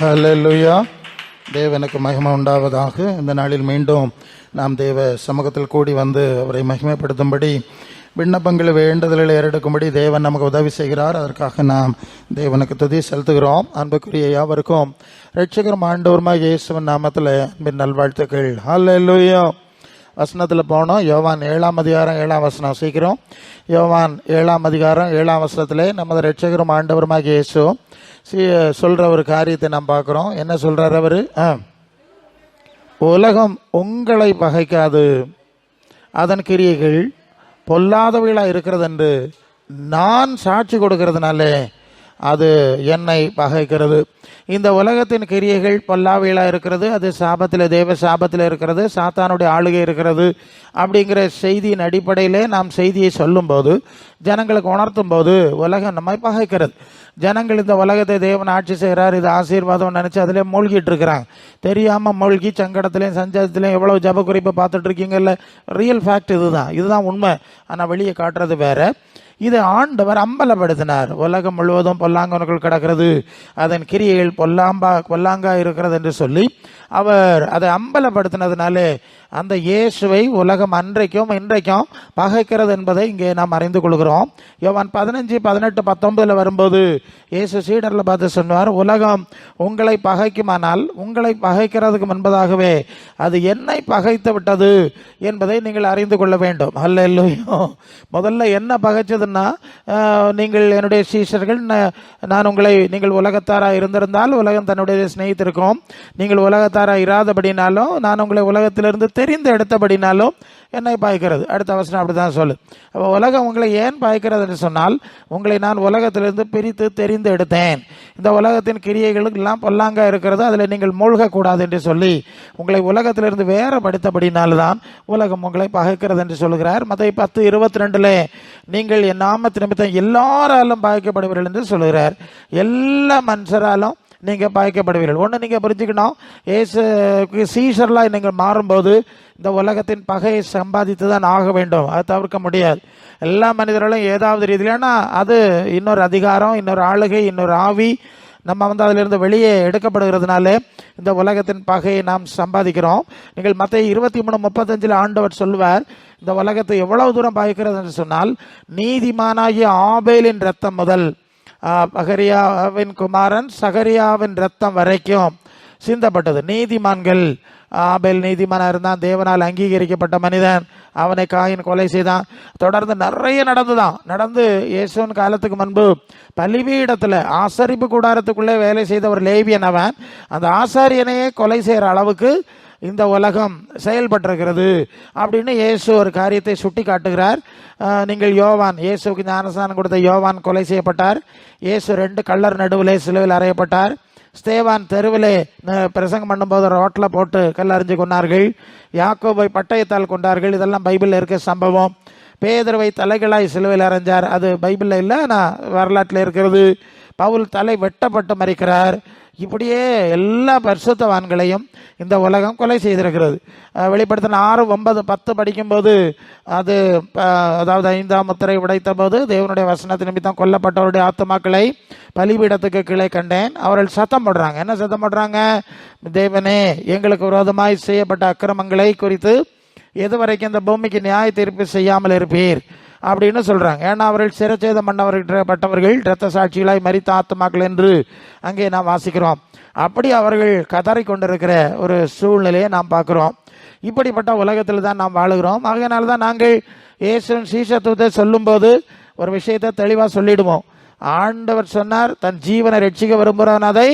Hallelujah. தேவனுக்கு மகிமை உண்டாவதாக. இந்த நாளில் மீண்டும் நாம் தேவ சமூகத்தில் கூடி வந்து அவரை மகிமைப்படுத்தும்படி விண்ணப்பங்களை வேண்டுதலில் ஏறெடுக்கும்படி தேவன் நமக்கு உதவி செய்கிறார். அதற்காக நாம் தேவனுக்கு துதி செலுத்துகிறோம். அன்புக்குரிய யாவருக்கும் ரட்சகரும் ஆண்டவருமாக இயேசுவன் நாமத்தில் அன்பின் நல்வாழ்த்துக்கள். ஹலெல்லுயா. வசனத்தில் போனோம். யோவான் ஏழாம் அதிகாரம் ஏழாம் வசனம் சீக்கிரம் யோவான் ஏழாம் அதிகாரம் ஏழாம் வசனத்திலே நமது ரட்சகரும் ஆண்டவருமாக இயேசு சொல்கிற ஒரு காரியத்தை நாம் பார்க்குறோம். என்ன சொல்கிறார் அவர்? ஆ. உலகம் உங்களை பகைக்காது. அதன் கிரியைகள் பொல்லாதவைகளாக இருக்கிறது என்று நான் சாட்சி கொடுக்கறதுனாலே அது என்னை பகைக்கிறது. இந்த உலகத்தின் கிரியைகள் பொல்லாவைகளாக இருக்கிறது அது சாபத்தில் தேவ சாபத்தில் இருக்கிறது சாத்தானுடைய ஆளுகை இருக்கிறது அப்படிங்கிற செய்தியின் அடிப்படையிலே நாம் செய்தியை சொல்லும்போது ஜனங்களுக்கு உணர்த்தும் போது உலகம் நம்மை பகைக்கிறது. ஜனங்கள் இந்த உலகத்தை தேவன் ஆட்சி செய்கிறார் இது ஆசீர்வாதம் நினச்சி அதிலே மூழ்கிட்டு இருக்கிறாங்க. தெரியாமல் மூழ்கி சங்கடத்துலையும் சஞ்சலத்துலையும் எவ்வளோ ஜப குறிப்பை பார்த்துட்டு இருக்கீங்கல்ல? ரியல் ஃபேக்ட் இதுதான். இதுதான் உண்மை. ஆனால் வெளியே காட்டுறது வேற. இதை ஆண்டவர் அம்பலப்படுத்தினார். உலகம் முழுவதும் பொல்லாங்கனுக்குள் கிடக்கிறது. அதன் கிரியைகள் பொல்லாம்பா பொல்லாங்கா இருக்கிறது என்று சொல்லி அவர் அதை அம்பலப்படுத்தினதுனாலே அந்த இயேசுவை உலகம் அன்றைக்கும் இன்றைக்கும் பகைக்கிறது என்பதை இங்கே நாம் அறிந்து கொள்கிறோம். யோவான் பதினஞ்சு பதினெட்டு பத்தொன்பதில் வரும்போது இயேசு சீடரில் பார்த்து சொன்னார் உலகம் உங்களை பகைக்குமானால் உங்களை பகைக்கிறதுக்கு முன்பதாகவே அது என்னை பகைத்து விட்டது என்பதை நீங்கள் அறிந்து கொள்ள வேண்டும். அல்ல இல்லையோ முதல்ல என்ன பகைச்சதுன்னா நீங்கள் என்னுடைய சீஷர்கள் நான் உங்களை நீங்கள் உலகத்தாராக இருந்திருந்தால் உலகம் தன்னுடைய சிநேகித்திருக்கும். நீங்கள் உலகத்தாராக இராதபடினாலும் நான் உங்களை உலகத்திலிருந்து தெரிந்து எடுத்தபடினாலும் என்னை பாய்க்கிறது. அடுத்த அவசரம் அப்படிதான் சொல்லு. அப்போ உலகம் உங்களை ஏன் பாய்க்கிறது என்று சொன்னால் உங்களை நான் உலகத்திலிருந்து பிரித்து தெரிந்து எடுத்தேன். இந்த உலகத்தின் கிரியைகளுக்கு எல்லாம் பொல்லாங்க இருக்கிறது அதில் நீங்கள் மூழ்கக்கூடாது என்று சொல்லி உங்களை உலகத்திலிருந்து வேறுபடுத்தபடினால்தான் உலகம் உங்களை பகைக்கிறது என்று சொல்கிறார். மற்ற பத்து இருபத்தி ரெண்டில் நீங்கள் என் நாமத்து நிமித்தம் எல்லாராலும் பாய்க்கப்படுவீர்கள் என்று சொல்கிறார். எல்லா மனுஷராலும் நீங்கள் பாய்க்கப்படுவீர்கள். ஒன்று நீங்கள் புரிஞ்சுக்கணும். ஏசு சீசர்லாம் நீங்கள் மாறும்போது இந்த உலகத்தின் பகையை சம்பாதித்து தான் ஆக வேண்டும். அதை தவிர்க்க முடியாது. எல்லா மனிதர்களும் ஏதாவது ரீதியிலனா அது இன்னொரு அதிகாரம் இன்னொரு ஆளுகை இன்னொரு ஆவி நம்ம வந்து அதிலிருந்து வெளியே எடுக்கப்படுகிறதுனால இந்த உலகத்தின் பகையை நாம் சம்பாதிக்கிறோம். நீங்கள் மற்ற இருபத்தி மூணு முப்பத்தஞ்சில் ஆண்டவர் சொல்வார் இந்த உலகத்தை எவ்வளவு தூரம் பாய்க்கிறது என்று சொன்னால் நீதிமானாகிய ஆபேலின் ரத்தம் முதல். அகரியாவின் குமாரன் சகரியாவின் ரத்தம் வரைக்கும் சிந்தப்பட்டது. நீதிமான்கள் ஆபேல் நீதிமானாக இருந்தான். தேவனால் அங்கீகரிக்கப்பட்ட மனிதன். அவனை காயின் கொலை செய்தான். தொடர்ந்து நிறைய நடந்துதான். நடந்து இயேசுவின் காலத்துக்கு முன்பு பலிபீடத்தில் ஆசரிப்பு கூடாரத்துக்குள்ளே வேலை செய்த ஒரு லேவியன் அவன். அந்த ஆசாரியனையே கொலை செய்கிற அளவுக்கு இந்த உலகம் செயல்பட்டிருக்கிறது அப்படின்னு இயேசு ஒரு காரியத்தை சுட்டி காட்டுகிறார் நீங்கள் யோவான் இயேசுக்கு ஞானஸ்தானம் கொடுத்த யோவான் கொலை செய்யப்பட்டார். இயேசு ரெண்டு கள்ளர் நடுவிலே சிலுவையில் அறையப்பட்டார். ஸ்தேவான் தெருவிலே பிரசங்கம் பண்ணும்போது ரோட்டில் போட்டு கல்லறிஞ்சு கொண்டார்கள். யாக்கோபை பட்டயத்தால் கொண்டார்கள். இதெல்லாம் பைபிளில் இருக்க சம்பவம். பேதர்வை தலைகளாய் சிலுவையில் அறைஞ்சார். அது பைபிளில் இல்லை ஆனால் வரலாற்றில் இருக்கிறது. பவுல் தலை வெட்டப்பட்டு மறிக்கிறார். இப்படியே எல்லா பரிசுத்தவான்களையும் இந்த உலகம் கொலை செய்திருக்கிறது. வெளிப்படுத்தின ஆறு ஒன்பது பத்து படிக்கும்போது அது அதாவது ஐந்தாம் முத்திரை உடைத்த போது தேவனுடைய வசனத்தை நிமித்தம் கொல்லப்பட்டவருடைய ஆத்துமாக்களை பலிபீடத்துக்கு கீழே கண்டேன். அவர்கள் சத்தம் போடுறாங்க. என்ன சத்தம் போடுறாங்க? தேவனே எங்களுக்கு விரோதமாய் செய்யப்பட்ட அக்கிரமங்களை குறித்து எது வரைக்கும் இந்த பூமிக்கு நியாய தீர்ப்பு செய்யாமல் இருப்பீர். அப்படின்னு சொல்கிறாங்க ஏன்னா அவர்கள் சிறச்சேதம் பண்ணவர்கள் இரத்த சாட்சிகளாய் மறித்த ஆத்மாக்கள் என்று அங்கே நாம் வாசிக்கிறோம். அப்படி அவர்கள் கதறி கொண்டிருக்கிற ஒரு சூழ்நிலையை நாம் பார்க்குறோம். இப்படிப்பட்ட உலகத்தில் தான் நாம் வாழுகிறோம். ஆகையினால தான் நாங்கள் இயேசுவின் சீசத்துவத்தை சொல்லும்போது ஒரு விஷயத்தை தெளிவாக சொல்லிடுவோம். ஆண்டவர் சொன்னார் தன் ஜீவனை ரட்சிக்க விரும்புகிறவன் அதை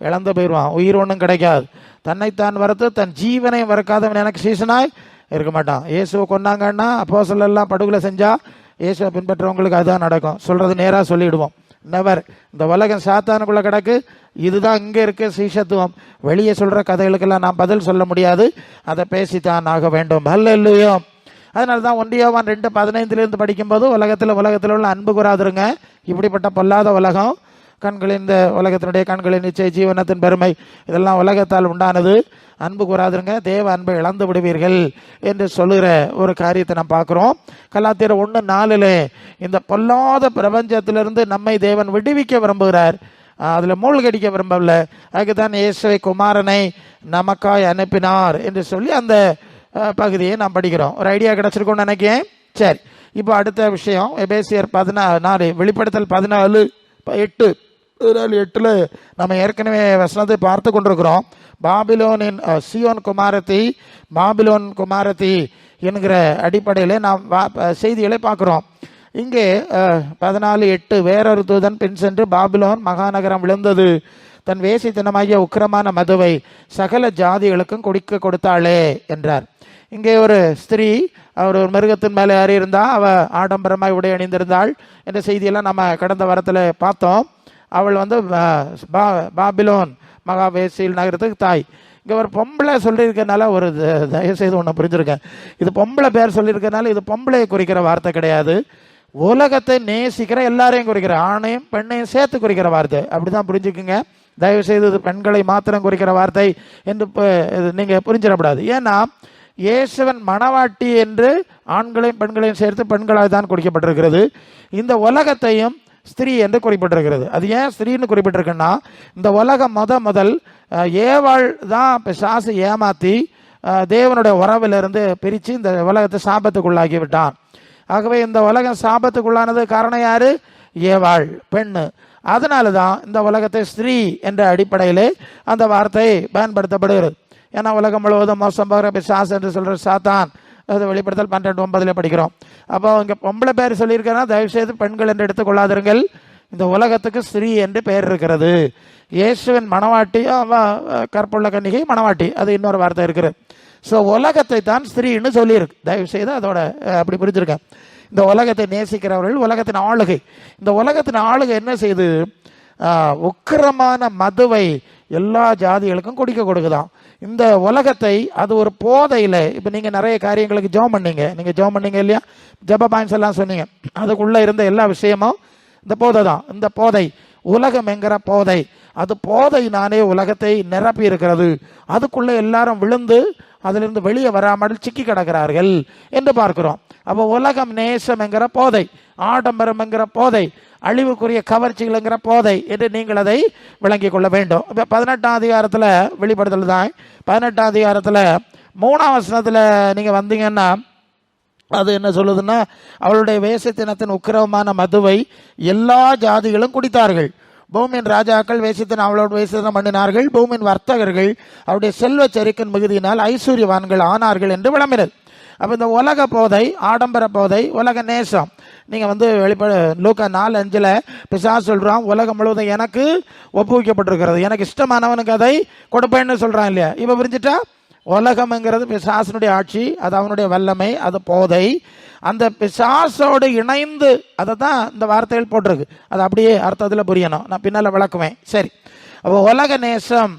இழந்து போயிடுவான். உயிர் ஒன்றும் கிடைக்காது. தன்னைத்தான் வறுத்து தன் ஜீவனை வறுக்காதவன் எனக்கு சீசனாய் இருக்க மாட்டான். இயேசுவை கொன்னாங்கன்னா அப்போ எல்லாம் படுகொலை செஞ்சா இயேசுவை பின்பற்றவங்களுக்கு அதுதான் நடக்கும். சொல்றது நேராக சொல்லிடுவோம். நெவர் இந்த உலகம் சாத்தானுக்குள்ள கிடக்கு. இதுதான் இங்கே இருக்க சீஷத்துவம். வெளியே சொல்ற கதைகளுக்கெல்லாம் நான் பதில் சொல்ல முடியாது. அதை பேசித்தான் ஆக வேண்டும். அல்ல இல்லையோ அதனால தான் ஒன்றியவான் ரெண்டு பதினைந்துலேருந்து படிக்கும்போது உலகத்தில் உலகத்தில் உள்ள அன்பு கூறாதுருங்க. இப்படிப்பட்ட பொல்லாத உலகம். கண்களின் இந்த உலகத்தினுடைய கண்களின் நிச்சய ஜீவனத்தின் பெருமை இதெல்லாம் உலகத்தால் உண்டானது. அன்பு கூறாதுருங்க தேவ அன்பை இழந்து விடுவீர்கள் என்று சொல்லுகிற ஒரு காரியத்தை நாம் பார்க்குறோம். கலாத்திர ஒன்று நாலில் இந்த பொல்லாத பிரபஞ்சத்திலிருந்து நம்மை தேவன் விடுவிக்க விரும்புகிறார். அதில் மூழ்கடிக்க விரும்பவில்ல. அதுக்கு தான் இயேசுவை குமாரனை நமக்காய் அனுப்பினார் என்று சொல்லி அந்த பகுதியை நாம் படிக்கிறோம். ஒரு ஐடியா கிடச்சிருக்கோம்னு நினைக்கிறேன். சரி இப்போ அடுத்த விஷயம் எபேசியர் பதினாறு வெளிப்படுத்தல் பதினாலு எட்டு. பதினாலு எட்டில் நம்ம ஏற்கனவே வசனத்தை பார்த்து கொண்டிருக்கிறோம். பாபிலோனின் சியோன் குமாரத்தி பாபிலோன் குமாரத்தி என்கிற அடிப்படையில் நாம் வா- செய்திகளை பார்க்குறோம். இங்கே பதினாலு எட்டு வேறொரு தூதன் பின் சென்று பாபிலோன் மகாநகரம் விழுந்தது. தன் வேசித்தனமாகிய உக்கிரமான மதுவை சகல ஜாதிகளுக்கும் குடிக்க கொடுத்தாளே என்றார். இங்கே ஒரு ஸ்திரீ அவர் ஒரு மிருகத்தின் மேலே ஏறி இருந்தா அவ ஆடம்பரமாய் உடை அணிந்திருந்தாள் என்ற செய்தியெல்லாம் நம்ம கடந்த வாரத்தில் பார்த்தோம். அவள் வந்து பா- பாபிலோன் மகாவேசில் நகரத்துக்கு தாய். இங்கே ஒரு பொம்பளை சொல்லியிருக்கனால ஒரு த- தயவு செய்து ஒன்று புரிஞ்சுருக்கேன் இது பொம்பளை பேர் சொல்லியிருக்கனால இது பொம்பளையை குறிக்கிற வார்த்தை கிடையாது. உலகத்தை நேசிக்கிற எல்லாரையும் குறிக்கிற ஆணையும் பெண்ணையும் சேர்த்து குறிக்கிற வார்த்தை. அப்படிதான் புரிஞ்சுக்குங்க. தயவு செய்து இது பெண்களை மாத்திரம் குறிக்கிற வார்த்தை என்று இப்போ இது புரிஞ்சிடக்கூடாது. ஏன்னா இயேசுவன் மணவாட்டி என்று ஆண்களையும் பெண்களையும் சேர்த்து பெண்களாக தான் குறிக்கப்பட்டிருக்கிறது. இந்த உலகத்தையும் ஸ்திரீ என்று குறிப்பிட்டிருக்கிறது. அது ஏன் ஸ்திரீன்னு குறிப்பிட்டிருக்குன்னா இந்த உலகம் முத முதல் ஏவாள் தான் இப்போ சாசு ஏமாற்றி தேவனுடைய உறவிலிருந்து பிரித்து இந்த உலகத்தை சாபத்துக்குள்ளாக்கி விட்டான். ஆகவே இந்த உலகம் சாபத்துக்குள்ளானது காரணம் யார்? ஏவாள் பெண்ணு. அதனால தான் இந்த உலகத்தை ஸ்திரீ என்ற அடிப்படையிலே அந்த வார்த்தை பயன்படுத்தப்படுகிறது. ஏன்னா உலகம் முழுவதும் மோசம் போகிற பிசாஸ் என்று சொல்கிற சாத்தான். அது வெளிப்படுத்தல் பன்னெண்டு ஒன்பதில் படிக்கிறோம். அப்போ இங்கே பொம்பளை பேர் சொல்லியிருக்கேன்னா தயவு செய்து பெண்கள் என்று எடுத்துக்கொள்ளாதீர்கள் இந்த உலகத்துக்கு ஸ்ரீ என்று பெயர் இருக்கிறது. இயேசுவின் மணவாட்டி அவன் கற்புள்ள கன்னிகை மணவாட்டி அது இன்னொரு வார்த்தை இருக்குது. ஸோ உலகத்தை தான் ஸ்ரீன்னு சொல்லியிருக்கு. தயவு செய்து அதோட அப்படி புரிஞ்சிருக்கேன் இந்த உலகத்தை நேசிக்கிறவர்கள் உலகத்தின் ஆளுகை. இந்த உலகத்தின் ஆளுகை என்ன செய்யுது உக்கிரமான மதுவை எல்லா ஜாதிகளுக்கும் குடிக்க கொடுக்குதான். இந்த உலகத்தை அது ஒரு போதையில் இப்போ நீங்கள் நிறைய காரியங்களுக்கு ஜோம் பண்ணீங்க. நீங்கள் ஜோம் பண்ணீங்க இல்லையா? ஜெப பாயிண்ட்ஸ் எல்லாம் சொன்னீங்க. அதுக்குள்ளே இருந்த எல்லா விஷயமும் இந்த போதை தான். இந்த போதை உலகம் என்கிற போதை. அது போதை நானே உலகத்தை நிரப்பி இருக்கிறது. அதுக்குள்ளே எல்லாரும் விழுந்து அதிலிருந்து வெளியே வராமல் சிக்கி கிடக்கிறார்கள் என்று பார்க்கிறோம். அப்போ உலகம் நேசம் என்கிற போதை ஆடம்பரம் என்கிற போதை அழிவுக்குரிய கவர்ச்சிகள்ங்கிற போதை என்று நீங்கள் அதை விளங்கிக் கொள்ள வேண்டும். இப்போ பதினெட்டாம் அதிகாரத்தில் வெளிப்படுத்தல் தான். பதினெட்டாம் அதிகாரத்தில் மூணாம் வசனத்தில் நீங்கள் வந்தீங்கன்னா அது என்ன சொல்லுதுன்னா அவளுடைய வேசத்தினத்தின் உக்கிரமான மதுவை எல்லா ஜாதிகளும் குடித்தார்கள். பூமியின் ராஜாக்கள் வேசித்தன் அவளோட வேசித்தனம் பண்ணினார்கள். பூமியின் வர்த்தகர்கள் அவருடைய செல்வ செருக்கின் மிகுதியினால் ஐஸ்வர்யவான்கள் ஆனார்கள் என்று விளம்பினது. அப்போ இந்த உலக போதை ஆடம்பர போதை உலக நேசம் நீங்கள் வந்து வெளிப்பட லூக்கா நாலு அஞ்சில் பிசா சொல்கிறான் உலகம் முழுவதும் எனக்கு ஒப்புவிக்கப்பட்டிருக்கிறது. எனக்கு இஷ்டமானவனுக்கு அதை கொடுப்பேன்னு சொல்கிறான் இல்லையா? இப்போ புரிஞ்சுட்டா? உலகம்ங்கிறது பிசாசனுடைய ஆட்சி அது அவனுடைய வல்லமை அது போதை. அந்த பிசாசோடு இணைந்து அதை தான் இந்த வார்த்தைகள் போட்டிருக்கு. அது அப்படியே அர்த்தத்தில் புரியணும். நான் பின்னால் விளக்குவேன். சரி. அப்போ உலக நேசம்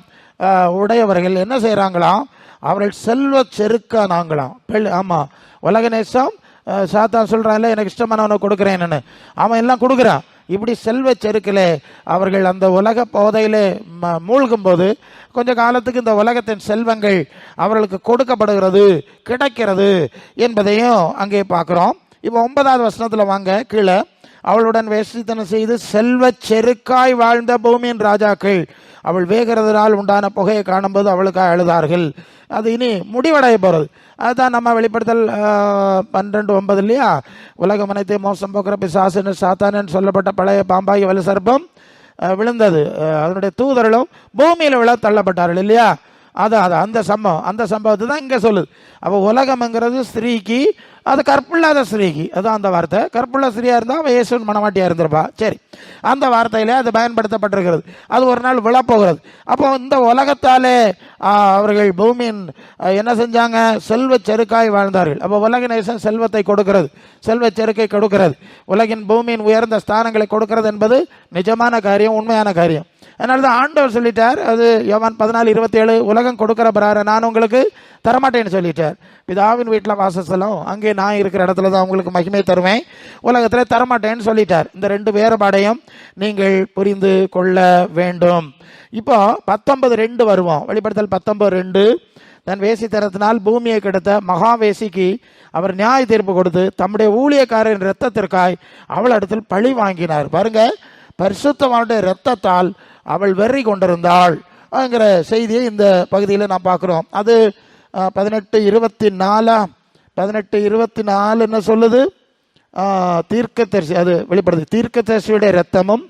உடையவர்கள் என்ன செய்கிறாங்களாம் அவர்கள் செல்வ செருக்கானாங்களாம். பெல் ஆமாம் உலக நேசம் சாத்தான் சொல்கிறான்ல எனக்கு இஷ்டமானவனை கொடுக்குறேன்னு அவன் எல்லாம் கொடுக்குறான் இப்படி செல்வ செருக்கிலே அவர்கள் அந்த உலக போதையிலே ம- மூழ்கும்போது கொஞ்ச காலத்துக்கு இந்த உலகத்தின் செல்வங்கள் அவர்களுக்கு கொடுக்கப்படுகிறது கிடைக்கிறது என்பதையும் அங்கே பார்க்குறோம். இப்போ ஒன்பதாவது வசனத்தில் வாங்க கீழே. அவளுடன் வேசித்தனம் செய்து செல்வ செருக்காய் வாழ்ந்த பூமியின் ராஜாக்கள். அவள் வேகிறதுனால் உண்டான புகையை காணும்போது அவளுக்காக அழுதார்கள். அது இனி முடிவடைய போகிறது அதுதான் நம்ம வெளிப்படுத்தல் பன்னெண்டு ஒன்பது இல்லையா? உலகம் அனைத்தையும் மோசம் போக்குற பிசாசுன்னு சாத்தானன்னு சொல்லப்பட்ட பழைய பாம்பாகி வலு சர்ப்பம் விழுந்தது. அதனுடைய தூதர்களும் பூமியில் விழ தள்ளப்பட்டார்கள் இல்லையா? அது அது அந்த சம்பவம் அந்த சம்பவத்தை தான் இங்கே சொல்லுது. அப்போ உலகம்ங்கிறது ஸ்திரீக்கு அது கற்புள்ளாத ஸ்ரீகி அதுதான் அந்த வார்த்தை. கற்புள்ள ஸ்ரீயாக இருந்தால் அவள் இயேசுவின் மனமாட்டியாக இருந்திருப்பா. சரி. அந்த வார்த்தையிலே அது பயன்படுத்தப்பட்டிருக்கிறது. அது ஒரு நாள் விழப்போகிறது. அப்போ இந்த உலகத்தாலே அவர்கள் பூமியின் என்ன செஞ்சாங்க? செல்வ செருக்காய் வாழ்ந்தார்கள். அப்போ உலக நேசம் செல்வத்தை கொடுக்கிறது. செல்வ செருக்கை கொடுக்கிறது. உலகின் பூமியின் உயர்ந்த ஸ்தானங்களை கொடுக்கிறது என்பது நிஜமான காரியம் உண்மையான காரியம். அதனால தான் ஆண்டவர் சொல்லிட்டார். அது யோவான் பதினாலு இருபத்தேழு உலகம் கொடுக்கிற பிறார நான் உங்களுக்கு தரமாட்டேன்னு சொல்லிட்டார். பிதாவின் வீட்டில் வாசஸ்தலம் அங்கே நான் இருக்கிற இடத்துல தான் உங்களுக்கு மகிமை தருவேன். உலகத்தில் தரமாட்டேன்னு சொல்லிட்டார். இந்த ரெண்டு வேறுபாடையும் நீங்கள் புரிந்து கொள்ள வேண்டும். இப்போ பத்தொன்பது ரெண்டு வருவோம். வெளிப்படுத்தல் பத்தொன்பது ரெண்டு. தன் வேசித்தனத்தினால் பூமியை கெடுத்த மகாவேசிக்கு அவர் நியாய தீர்ப்பு கொடுத்து தம்முடைய ஊழியக்காரரின் இரத்தத்திற்காய் அவளிடத்தில் பழி வாங்கினார். பாருங்க பரிசுத்தவானுடைய இரத்தத்தால் அவள் வெறி கொண்டிருந்தாள். செய்தியை இந்த பகுதியில் நாம் பார்க்குறோம். அது பதினெட்டு இருபத்தி நாலா பதினெட்டு இருபத்தி நாலு என்ன சொல்லுது தீர்க்கதரிசி அது வெளிப்படுது. தீர்க்கதரிசியுடைய ரத்தமும்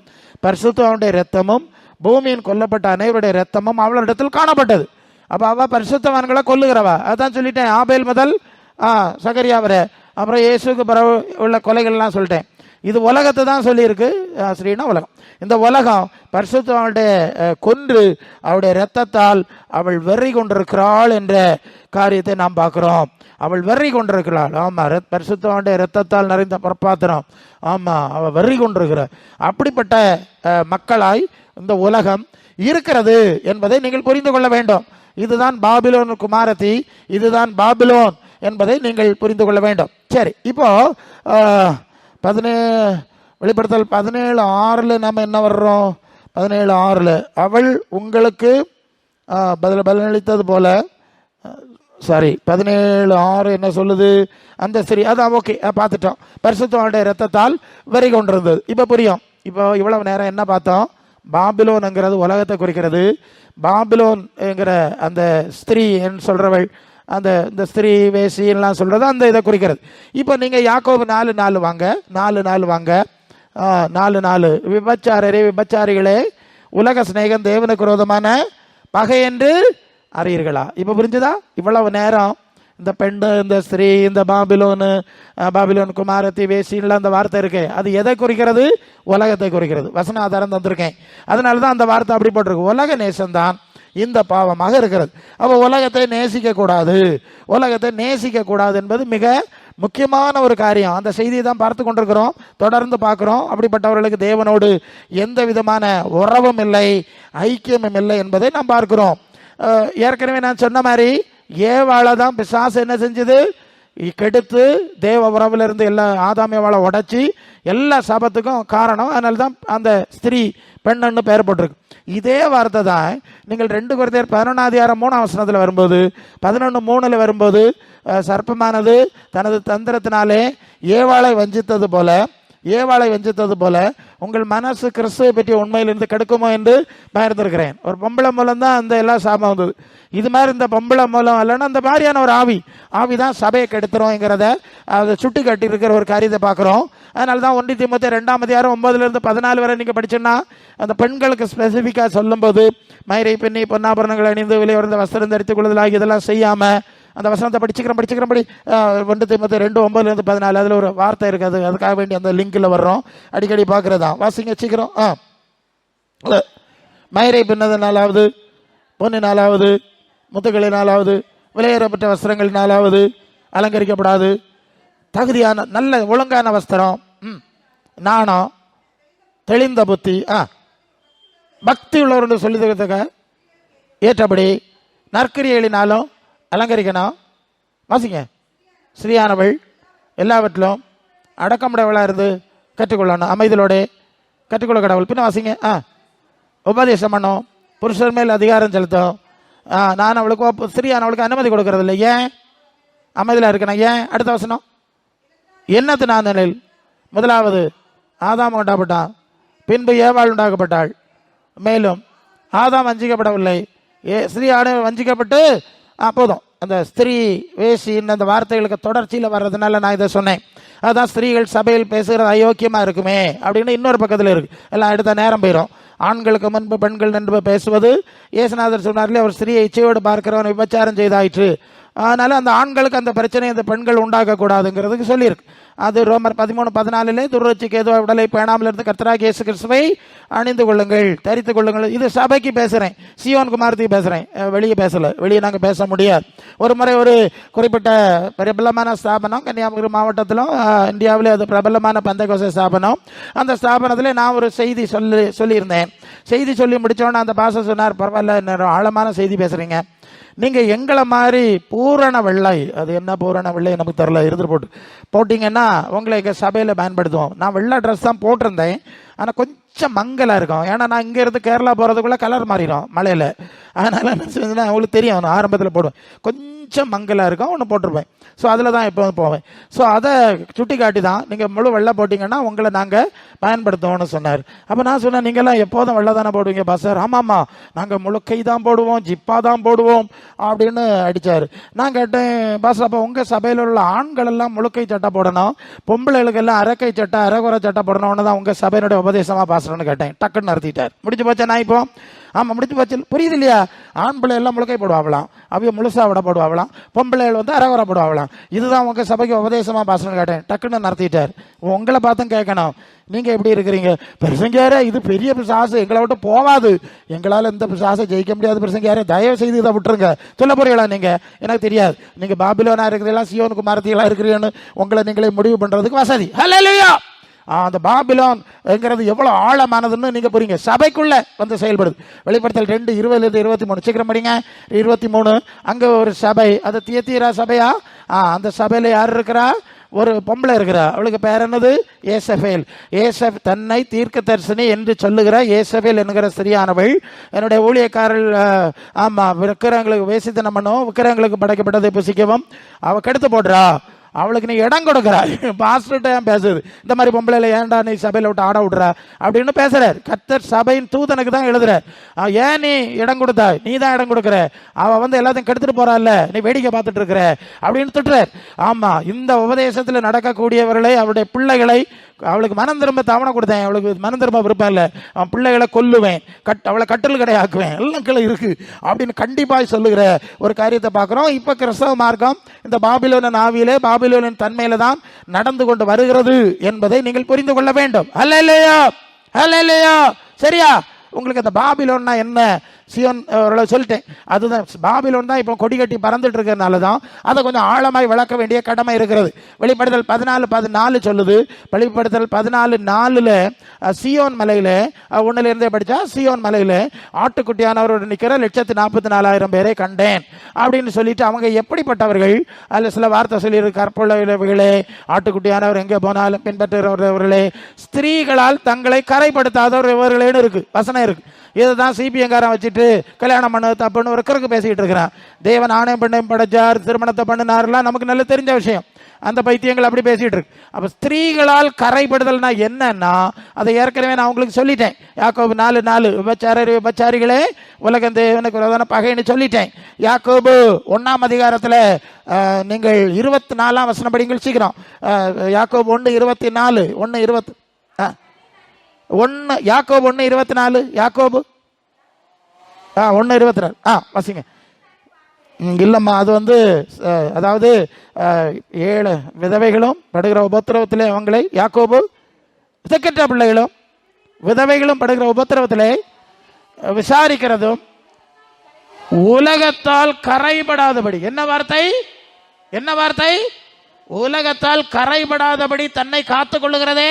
பரிசுத்தவனுடைய ரத்தமும் பூமியின் கொல்லப்பட்ட அனைவருடைய ரத்தமும் அவளிடத்தில் காணப்பட்டது. அப்போ அவள் பரிசுத்தவான்களை கொல்லுகிறவா? அதான் சொல்லிட்டேன். ஆபேல் முதல் ஆ சகரியா வரை அப்புறம் இயேசுக்கு பிறகு உள்ள கொலைகள்லாம் சொல்லிட்டேன். இது உலகத்தை தான் சொல்லியிருக்கு ஸ்ரீனா உலகம். இந்த உலகம் பரிசுத்தவனுடைய கொன்று அவளுடைய இரத்தத்தால் அவள் வெறி கொண்டிருக்கிறாள் என்ற காரியத்தை நாம் பார்க்குறோம். அவள் வெறி கொண்டிருக்கிறாள். ஆமாம் ரத்- பரிசுத்தவனுடைய இரத்தத்தால் நிறைந்த பரப்பாத்திரம். ஆமாம் அவள் வெறி கொண்டிருக்கிறார் அப்படிப்பட்ட மக்களாய் இந்த உலகம் இருக்கிறது என்பதை நீங்கள் புரிந்து கொள்ள வேண்டும். இதுதான் பாபிலோன் குமாரதி இதுதான் பாபிலோன் என்பதை நீங்கள் புரிந்து கொள்ள வேண்டும். சரி இப்போ பதினே வெளிப்படுத்தல் பதினேழு ஆறில் நம்ம என்ன வர்றோம்? பதினேழு ஆறில் அவள் உங்களுக்கு பதில் பதிலளித்தது போல சாரி பதினேழு ஆறு என்ன சொல்லுது? அந்த சரி அதான் ஓகே பார்த்துட்டோம். பரிசுத்தவனுடைய ரத்தத்தால் வரி கொண்டிருந்தது. இப்போ புரியும். இப்போ இவ்வளவு நேரம் என்ன பார்த்தோம்? பாபிலோன்ங்கிறது உலகத்தை குறிக்கிறது. பாபிலோன்ங்கிற அந்த ஸ்திரீ என்று சொல்கிறவள் அந்த இந்த ஸ்திரீ வேசின்லாம் சொல்கிறது அந்த இதை குறிக்கிறது. இப்போ நீங்கள் யாக்கோவு நாலு நாலு வாங்க நாலு நாலு வாங்க. நாலு நாலு. விபச்சாரரே விபச்சாரிகளே உலக சிநேகம் தேவனுக்கு விரோதமான பகை என்று அறியீர்களா? இப்போ புரிஞ்சுதா? இவ்வளவு நேரம் இந்த பெண் இந்த ஸ்திரீ இந்த பாபிலோனு பாபிலோன் குமாரத்தி வேசின்லாம் அந்த வார்த்தை இருக்கு. அது எதை குறிக்கிறது? உலகத்தை குறிக்கிறது. வசன ஆதாரம் தந்திருக்கேன். அதனால தான் அந்த வார்த்தை அப்படி போட்டிருக்கு. உலக நேசம்தான். இந்த பாவமாக இருக்கிறது. அப்போ உலகத்தை நேசிக்கக்கூடாது. உலகத்தை நேசிக்கக்கூடாது என்பது மிக முக்கியமான ஒரு காரியம். அந்த செய்தியை தான் பார்த்து கொண்டிருக்கிறோம். தொடர்ந்து பார்க்குறோம். அப்படிப்பட்டவர்களுக்கு தேவனோடு எந்த விதமான உறவும் இல்லை ஐக்கியமும் இல்லை என்பதை நாம் பார்க்கிறோம். ஏற்கனவே நான் சொன்ன மாதிரி ஏவாளை தான் பிசாசு என்ன செஞ்சது? கெடுத்து தேவ உறவுல இருந்து எல்லா ஆதாமியவாளை உடைச்சி எல்லா சாபத்துக்கும் காரணம். அதனால தான் அந்த ஸ்திரீ பெண்ணுன்னு பெயர் போட்டிருக்கு. இதே வார்த்தை தான் நீங்கள் ரெண்டு குறைந்தர் பதினொன்றாதிகாரம் மூணாம் வசனத்தில் வரும்போது பதினொன்று மூணில் வரும்போது சர்ப்பமானது தனது தந்திரத்தினாலே ஏவாளை வஞ்சித்தது போல ஏவாளை வஞ்சித்தது போல உங்கள் மனசு கிறிஸ்துவை பற்றிய உண்மையிலிருந்து கெடுக்குமோ என்று பயந்துருக்கிறேன். ஒரு பொம்பளை மூலம் தான் அந்த எல்லாம் சாபம் வந்தது. இது மாதிரி இந்த பொம்பளை மூலம் இல்லைன்னா அந்த மாதிரியான ஒரு ஆவி ஆவி தான் சபையை கெடுத்துறோங்கிறத அதை சுட்டி கட்டி இருக்கிற ஒரு காரியத்தை பார்க்குறோம். அதனால தான் ஒன்றி திமுத்தி ரெண்டாம் அதிகாரம் ஒன்பதுலேருந்து பதினாலு வரை நீங்கள் படிச்சோன்னா அந்த பெண்களுக்கு ஸ்பெசிஃபிக்காக சொல்லும்போது மயிரை பெண்ணி பொன்னாபரணங்கள் அணிந்து விலை உயர்ந்த வஸ்திரம் தரித்து கொள்ளுதலாகி இதெல்லாம் செய்யாமல் அந்த வசனத்தை படிச்சுக்கிறேன் படிச்சுக்கிறேன் படி ஒன்று திமுத்த ரெண்டு ஒன்பதுலேருந்து பதினாலு அதில் ஒரு வார்த்தை இருக்குது. அதுக்காக வேண்டி அந்த லிங்கில் வர்றோம். அடிக்கடி பார்க்குறதா? வாசிங்க வச்சுக்கிறோம். ஆ. மயிரை பின்னது நாளாவது பொண்ணு நாலாவது முத்துக்களை நாளாவது விலையேறப்பட்ட வஸ்திரங்கள் நாலாவது அலங்கரிக்கப்படாது. தகுதியான நல்ல ஒழுங்கான வஸ்திரம். ம், நாணம் தெளிந்த புத்தி ஆ. பக்தி உள்ளவர்கள் சொல்லி தருவதற்க ஏற்றபடி நற்கிரியலினாலும் அலங்கரிக்கணும். வாசிங்க. ஸ்ரீயானவள் எல்லாவற்றிலும் அடக்கமுடையவளாக இருந்து கற்றுக்கொள்ளணும். அமைதலோட கற்றுக்கொள்ள கடவுள். பின்ன வாசிங்க ஆ. உபதேசம் பண்ணும். புருஷர் மேல் அதிகாரம் செலுத்தும். ஆ நான் அவளுக்கு ஸ்ரீயானவளுக்கு அனுமதி கொடுக்கறதில்ல. ஏன்? அமைதியில் இருக்கணும். ஏன்? அடுத்த வசனம். என்னத்து நான் நிலையில் முதலாவது ஆதாம் உண்டாப்பட்டான் பின்பு ஏவாள் உண்டாக்கப்பட்டாள். மேலும் ஆதாம் வஞ்சிக்கப்படவில்லை. ஏ ஸ்ரீ ஆடு வஞ்சிக்கப்பட்டு அப்போதும் போதும். அந்த ஸ்திரீ வேசின்னு அந்த வார்த்தைகளுக்கு தொடர்ச்சியில் வர்றதுனால நான் இதை சொன்னேன். அதுதான் ஸ்திரீகள் சபையில் பேசுகிறது அயோக்கியமாக இருக்குமே அப்படின்னு இன்னொரு பக்கத்தில் இருக்குது எல்லாம் எடுத்த நேரம் போயிடும் ஆண்களுக்கு முன்பு பெண்கள் நின்று பேசுவது. இயேசுநாதர் சொன்னார்களே அவர் ஸ்திரீயை இச்சையோடு பார்க்கிறவன் விபச்சாரம் செய்தாயிற்று. அதனால் அந்த ஆண்களுக்கு அந்த பிரச்சனையை அந்த பெண்கள் உண்டாக்கக்கூடாதுங்கிறதுக்கு சொல்லியிருக்கு. அது ரோமர் பதிமூணு பதினாலிலே துர்ரட்சிக்கு ஏதோ உடலை பேணாமல் இருந்து கர்த்தராக இயேசு கிறிஸ்துவை அணிந்து கொள்ளுங்கள் தரித்து கொள்ளுங்கள். இது சபைக்கு பேசுகிறேன் சியோன் குமாரத்துக்கு பேசுகிறேன் வெளியே பேசலை வெளியே நாங்கள் பேச முடியாது. ஒரு முறை ஒரு குறிப்பிட்ட பிரபலமான ஸ்தாபனம் கன்னியாகுமரி மாவட்டத்திலும் இந்தியாவிலே அது பிரபலமான பந்தகோச ஸ்தாபனம். அந்த ஸ்தாபனத்தில் நான் ஒரு செய்தி சொல்லி சொல்லியிருந்தேன். செய்தி சொல்லி முடித்தோன்னே அந்த பாச சொன்னார் பரவாயில்ல இன்னும் ஆழமான செய்தி பேசுகிறீங்க நீங்கள் எங்களை மாதிரி பூரண வெள்ளை அது என்ன பூரண வெள்ளை நமக்கு தெரில இருந்துட்டு போட்டு போட்டிங்கன்னா உங்களை எங்கள் சபையில் பயன்படுத்துவோம். நான் வெள்ளை ட்ரெஸ் தான் போட்டிருந்தேன். ஆனால் கொஞ்சம் மங்கலாக இருக்கும். ஏன்னா நான் இங்கேருந்து கேரளா போகிறதுக்குள்ளே கலர் மாறிடும் மலையில். அதனால் என்ன செஞ்சேன்னா அவங்களுக்கு தெரியும் நான் ஆரம்பத்தில் போடுவேன். கொஞ்சம் மங்கலாக இருக்கும் ஒன்று போட்டிருப்பேன். ஸோ அதில் தான் எப்போ போவேன். ஸோ அதை சுட்டி காட்டி தான் நீங்கள் முழு வெள்ளை போட்டிங்கன்னா உங்களை நாங்கள் பயன்படுத்துவோம்னு சொன்னார். அப்போ நான் சொன்னேன் நீங்கள்லாம் எப்போதும் வெள்ளை தானே போடுவீங்க பாஸ்டர் ஆமாம்மா நாங்கள் முழுக்கை தான் போடுவோம் ஜிப்பாக தான் போடுவோம் அப்படின்னு அடித்தார் நான் கேட்டேன் பாஸ்டர் அப்போ உங்கள் சபையில் உள்ள ஆண்கள் எல்லாம் முழுக்கை சட்டை போடணும் பொம்பளைகளுக்கு எல்லாம் அரைக்கை சட்டை அரைகுறை சட்டை போடணும்னு தான் உங்கள் சபையினுடைய உபதேசமாக பாஸ்டர்னு கேட்டேன். டக்குன்னு நிறுத்திட்டார். முடிஞ்சு போச்சா நான் இப்போ? ஆமாம் முடிஞ்சு போச்சு. புரியுது இல்லையா ஆண் பிள்ளை எல்லாம் முழுக்கை போடுவாங்களாம் அவைய முழுசா விட போடுவாங்களாம் பொம்பளைகள் வந்து அரைகுறை போடுவாங்களாம் இதுதான் உங்கள் சபைக்கு உபதேசமாக பாசனம் கேட்டேன். டக்குன்னு நடத்திட்டார் உங்களை பார்த்தும் கேட்கணும். நீங்கள் எப்படி இருக்கிறீங்க? பிரசங்கியாரே இது பெரிய பிசாசு. எங்களை விட்டு போகாது எங்களால் இந்த பிசாசை ஜெயிக்க முடியாது பிரசங்கியாரே. தயவு செய்து இதை விட்டுருங்க. சொல்ல போறீங்களா நீங்கள் எனக்கு தெரியாது. நீங்கள் பாபிலோனா இருக்கிறீங்களா சியோனுக்கு மரத்திகளா இருக்கிறீங்கன்னு உங்களை நீங்களே முடிவு பண்ணுறதுக்கு வசதி. ஹலோ இல்லையா அந்த பாபிலான்ங்கிறது எவ்வளோ ஆழமானதுன்னு நீங்கள் புரியுங்க. சபைக்குள்ளே வந்து செயல்படுது. வெளிப்படுத்தல் ரெண்டு இருபதுலேருந்து இருபத்தி மூணு. சீக்கிரம் படிங்க. இருபத்தி மூணு. அங்கே ஒரு சபை. அது தியத்தீரா சபையா? ஆ அந்த சபையில் யார் இருக்கிறா? ஒரு பொம்பளை இருக்கிறா. அவளுக்கு பேர் என்னது? ஏசபேல். ஏசப் தன்னை தீர்க்க தரிசனி என்று சொல்லுகிற ஏசபேல் என்கிற சரியானவள் என்னுடைய ஊழியக்காரர்கள் ஆமாம் விக்கிரங்களுக்கு வேசித்தனம் பண்ணுவோம் விக்கிரங்களுக்கு படைக்கப்பட்டதை புசிக்கவும். அவள் கெடுத்து போடுறா. அவளுக்கு நீ இடம் கொடுக்குறாய். பாஸ்டர்கிட்ட ஏன் பேசுது இந்த மாதிரி பொம்பளைல ஏன்டா நீ சபையில் விட்டு ஆட விடுற? அப்படின்னு பேசுகிறார் கத்தர் சபையின் தூதனுக்கு தான் எழுதுறார். ஏன் நீ இடம் கொடுத்தாய்? நீ தான் இடம் கொடுக்குற. அவள் வந்து எல்லாத்தையும் கெடுத்துட்டு போறாள்ல. நீ வேடிக்கை பார்த்துட்டு இருக்கிற. அப்படின்னு திட்டுறார். ஆமாம் இந்த உபதேசத்தில் நடக்கக்கூடியவர்களை அவருடைய பிள்ளைகளை அவளுக்கு மனம் திரும்ப தவணை கொடுத்தேன். அவளுக்கு மனம் திரும்ப விருப்பம் இல்லை. அவன் பிள்ளைகளை கொல்லுவேன். கட் அவளை கட்டல் கடையாக்குவேன். எல்லாம் கீழே இருக்குது அப்படின்னு கண்டிப்பாக சொல்லுகிற ஒரு காரியத்தை பார்க்குறோம். இப்போ கிறிஸ்தவ மார்க்கம் இந்த பாபிலோனின் ஆவியிலே பாபிலோனின் தன்மையில் தான் நடந்து கொண்டு வருகிறது என்பதை நீங்கள் புரிந்து கொள்ள வேண்டும். அல்ல இல்லையா அல்ல இல்லையா சரியா? உங்களுக்கு அந்த பாபிலோன்னா என்ன? சியோன் சொல்லிட்டேன். அதுதான் பாபிலோன் தான் இப்போ கொடி கட்டி பறந்துட்டு இருக்கிறதுனால தான் அதை கொஞ்சம் ஆழமாய் விளக்க வேண்டிய கடமை இருக்கிறது. வெளிப்படுத்தல் பதினாலு பதினாலு சொல்லுது. வெளிப்படுத்தல் பதினாலு நாலில் சியோன் மலையில் ஒன்றிலிருந்தே படித்தா சியோன் மலையில் ஆட்டுக்குட்டியானவரோடு நிற்கிற லட்சத்து நாற்பத்தி நாலாயிரம் பேரை கண்டேன் அப்படின்னு சொல்லிட்டு அவங்க எப்படிப்பட்டவர்கள்? அதில் சில வார்த்தை சொல்லியிருக்கு கற்புள்ளவர்களே ஆட்டுக்குட்டியானவர் எங்கே போனாலும் பின்பற்றுகிறவர்களே ஸ்திரீகளால் தங்களை கரைப்படுத்தாதவர் இவர்களேன்னு இருக்கு. வசனம் இருக்கு. இதுதான் சிபிஎங்காரன் வச்சுட்டு கல்யாணம் பண்ண தப்புன்னு ஒரு கிறுக்கு பேசிக்கிட்டு இருக்கிறான். தேவன் ஆணையம் பெண்ணையும் படைச்சார் திருமணத்தை பண்ணினார்லாம் நமக்கு நல்ல தெரிஞ்ச விஷயம். அந்த பைத்தியங்கள் அப்படி பேசிகிட்டு இருக்கு. அப்போ ஸ்திரீகளால் கரைப்படுதல்னா என்னன்னா அதை ஏற்கனவே நான் உங்களுக்கு சொல்லிட்டேன். யாக்கோபு நாலு நாலு விபச்சாரர் விபச்சாரிகளே உலகம் தேவனுக்கு விரோதான பகைன்னு சொல்லிட்டேன். யாக்கோபு ஒன்றாம் அதிகாரத்தில் நீங்கள் இருபத்தி நாலாம் வசனம் படிங்கள் சீக்கிரம். யாக்கோபு ஒன்று இருபத்தி நாலு ஒன்று இருபத்தி ஒன்று யாக்கோபு ஒன்று இருபத்தி நாலு யாக்கோபு? ஆ ஒன்று இருபத்தி நாலு ஆ வாசிங்க. இல்லைம்மா அது வந்து அதாவது ஏழு விதவைகளும் படுகிற உபத்திரவத்தில் அவங்களை யாக்கோபு திக்கற்ற பிள்ளைகளும் விதவைகளும் படுகிற உபத்திரவத்திலே விசாரிக்கிறதும் உலகத்தால் கரைபடாதபடி என்ன வார்த்தை? என்ன வார்த்தை? உலகத்தால் கரைபடாதபடி தன்னை காத்து கொள்ளுகிறதே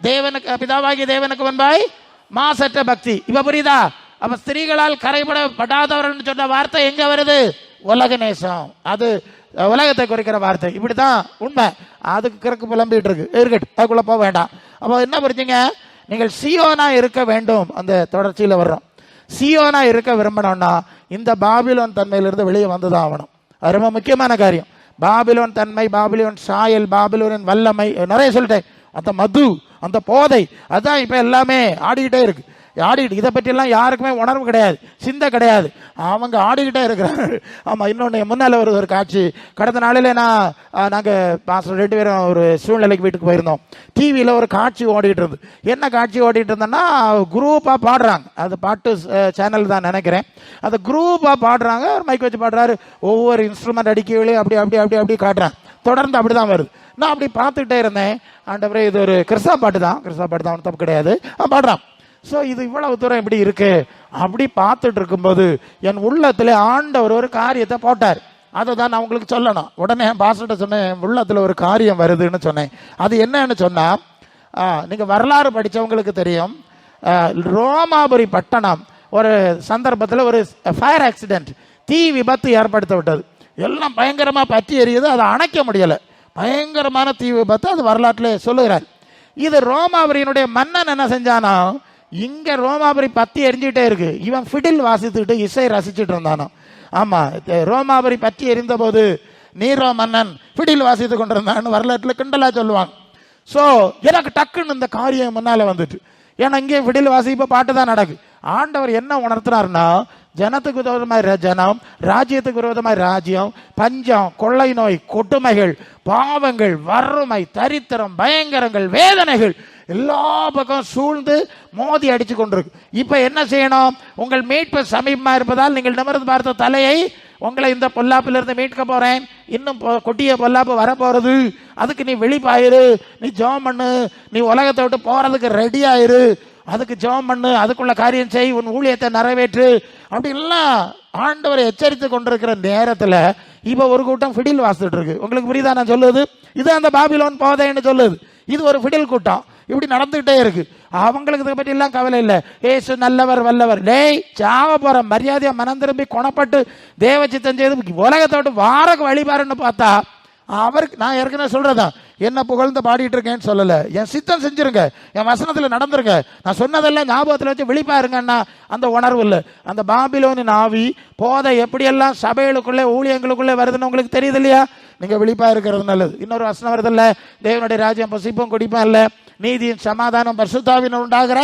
தேவனுக்கு பிதாவாகிய தேவனுக்கு முன்பாய் மாசற்ற பக்தி. இப்ப புரியுதா? அப்ப ஸ்திரீகளால் கரைபடப்படாதவர்கள் சொன்ன வார்த்தை எங்க வருது? உலக நேசம். அது உலகத்தை குறைக்கிற வார்த்தை. இப்படிதான் உண்மை. அதுக்கு கிறக்கு புலம்பிட்டு இருக்கு. இருக்கட்டும் அதுக்குள்ள போக வேண்டாம். அப்போ என்ன புரிஞ்சுங்க? நீங்கள் சியோனா இருக்க வேண்டும். அந்த தொடர்ச்சியில் வர்றோம். சியோனா இருக்க விரும்பணும்னா இந்த பாபிலோன் தன்மையிலிருந்து வெளியே வந்துதான் ஆகணும். அது ரொம்ப முக்கியமான காரியம். பாபிலோன் தன்மை பாபிலோன் சாயல் பாபிலோனின் வல்லமை நிறைய சொல்லிட்டேன். அந்த மது அந்த போதை அதுதான் இப்போ எல்லாமே ஆடிக்கிட்டே இருக்கு. ஆடிக்கிட்டு இதை பற்றியெல்லாம் யாருக்குமே உணர்வு கிடையாது சிந்தை கிடையாது. அவங்க ஆடிக்கிட்டே இருக்கிறாங்க. ஆமாம் இன்னொன்று முன்னால் ஒரு ஒரு காட்சி. கடந்த நாளில் நான் நாங்கள் பாஸ்டர் ரெண்டு பேரும் ஒரு சூழ்நிலைக்கு வீட்டுக்கு போயிருந்தோம். டிவியில் ஒரு காட்சி ஓடிக்கிட்டு இருந்து என்ன காட்சி ஓடிட்டு இருந்தேன்னா குரூப்பாக பாடுறாங்க. அது பாட்டு சேனல் தான் நினைக்கிறேன். அந்த குரூப்பாக பாடுறாங்க. ஒரு மைக் வச்சு பாடுறாரு. ஒவ்வொரு இன்ஸ்ட்ருமெண்ட் அடிக்கவில்லை அப்படி அப்படி அப்படி அப்படி காட்டுறாங்க. தொடர்ந்து அப்படி தான் வருது. நான் அப்படி பார்த்துக்கிட்டே இருந்தேன். ஆண்டவரே இது ஒரு கிறிஸ்தவ பாட்டு தான். கிறிஸ்தவ பாட்டு தான் தப்பு கிடையாது. பாடுறான். ஸோ இது இவ்வளவு தூரம் இப்படி இருக்கு? அப்படி பார்த்துட்டு இருக்கும்போது என் உள்ளத்தில் ஆண்டவர் ஒரு காரியத்தை போட்டார். அதை தான் நான் உங்களுக்கு சொல்லணும். உடனே என் பாஸ்டர்கிட்ட சொன்னேன் என் உள்ளத்தில் ஒரு காரியம் வருதுன்னு சொன்னேன். அது என்னன்னு சொன்னால் நீங்கள் வரலாறு படிச்சவங்களுக்கு தெரியும். ரோமாபுரி பட்டணம் ஒரு சந்தர்ப்பத்தில் ஒரு ஃபயர் ஆக்சிடென்ட் தீ விபத்து ஏற்படுத்த விட்டது. எல்லாம் பயங்கரமாக பற்றி எரியுது அதை அணைக்க முடியலை. பயங்கரமான தீ விபத்து அது வரலாற்றிலே சொல்லுகிறார். இது ரோமாபுரியினுடைய மன்னன் என்ன செஞ்சானா இங்க ரோமாபுரி பத்தி எரிஞ்சுட்டே இருக்கு. இவன் ஃபிடில் வாசித்துக்கிட்டு இசை ரசிச்சுட்டு இருந்தானோ ஆமா ரோமாபுரி பத்தி எரிந்தபோது நீரோ மன்னன் ஃபிடில் வாசித்து கொண்டிருந்தான்னு வரலாற்றுல கிண்டலா சொல்லுவாங்க. ஸோ எனக்கு டக்குன்னு இந்த காரியம் முன்னால வந்துட்டு. ஏன்னா இங்கே விடில் வாசிப்ப பாட்டு தான் நடக்கு. ஆண்டவர் என்ன உணர்த்துறாருன்னா ஜனத்துக்கு விரோதமாய் ஜனம் ராஜ்யத்துக்கு விரோதமாய் ராஜ்யம் பஞ்சம் கொள்ளை நோய் கொடுமைகள் பாவங்கள் வறுமை தரித்திரம் பயங்கரங்கள் வேதனைகள் எல்லா பக்கம் சூழ்ந்து மோதி அடித்து கொண்டிருக்கு. இப்போ என்ன செய்யணும்? உங்கள் மீட்பு சமீபமாக இருப்பதால் நீங்கள் நிமிர்ந்து பார்த்த தலையை உங்களை இந்த பொல்லாப்பிலிருந்து மீட்க போகிறேன் இன்னும் கொட்டிய பொல்லாப்பு வரப்போகிறது அதுக்கு நீ வெளிப்பாயிரு. நீ ஜெபம் பண்ணு. நீ உலகத்தை விட்டு போகிறதுக்கு ரெடி ஆயிரு அதுக்கு ஜெபம் பண்ணு. அதுக்குள்ள காரியம் செய். உன் ஊழியத்தை நிறைவேற்று. அப்படின்லாம் ஆண்டவரை எச்சரித்து கொண்டிருக்கிற நேரத்தில் இப்போ ஒரு கூட்டம் ஃபிடில் வாசிட்டு இருக்கு. உங்களுக்கு புரியுதா நான் சொல்லுது இது அந்த பாபிலோன் போதைன்னு சொல்லுது. இது ஒரு ஃபிடில் கூட்டம். இப்படி நடந்துகிட்டே இருக்கு. அவங்களுக்கு இதை பற்றி எல்லாம் கவலை இல்லை. ஏசு நல்லவர் வல்லவர். டேய் சாவ போற மரியாதையாக மனம் திரும்பி குணப்பட்டு தேவ சித்தம் செய்து உலகத்தை விட்டு வாரக்கு வழிபாருன்னு பார்த்தா அவருக்கு நான் ஏற்கனவே சொல்றதா என்ன புகழ்ந்து பாடிட்டு இருக்கேன்னு சொல்லலை. என் சித்தம் செஞ்சிருங்க. என் வசனத்தில் நடந்துருங்க. நான் சொன்னதெல்லாம் ஞாபகத்தில் வச்சு விழிப்பாருங்கன்னா அந்த உணர்வு இல்லை. அந்த பாபிலோனின் ஆவி போதை எப்படியெல்லாம் சபைகளுக்குள்ளே ஊழியங்களுக்குள்ளே வருதுன்னு உங்களுக்கு தெரியுது இல்லையா? நீங்கள் விழிப்பாக இருக்கிறது நல்லது. இன்னொரு வசனம் வருது தேவனுடைய ராஜ்யம் பசிப்பும் குடிப்பேன் இல்லை நீதியின் சமாதானம் பரிசுத்தாவின் உண்டாகிற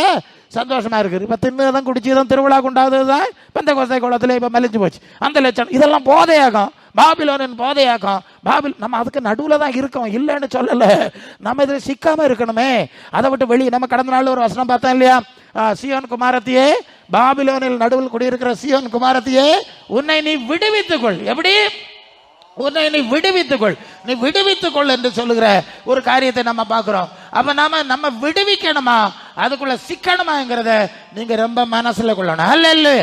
சந்தோஷமா இருக்குது. இப்போ தின்னதும் குடிச்சதும் திருவிழா கொண்டாடுறது தான் பெந்த கோசை குளத்துல இப்போ மலிஞ்சு போச்சு. அந்த லட்சணம். இதெல்லாம் போதையாகும். பாபிலோனின் போதையாக்கம் பாபில் நம்ம அதுக்கு நடுவில் தான் இருக்கோம். இல்லைன்னு சொல்லலை. நம்ம இதில் சிக்காமல் இருக்கணுமே. அதை விட்டு வெளியே நம்ம கடந்த நாள் ஒரு வசனம் பார்த்தோம் இல்லையா? சியோன் குமாரத்தையே பாபிலோனில் நடுவில் குடியிருக்கிற சியோன் குமாரத்தையே உன்னை நீ விடுவித்துக்கொள் எப்படி? உன்னை நீ விடுவித்துக்கொள். நீ விடுவித்துக்கொள் என்று சொல்லுகிற ஒரு காரியத்தை நம்ம பார்க்குறோம். அப்போ நாம நம்ம விடுவிக்கணுமா? அதுக்குள்ள சிக்கணுமாங்கிறத நீங்கள் ரொம்ப மனசில் கொள்ளணும். அல்ல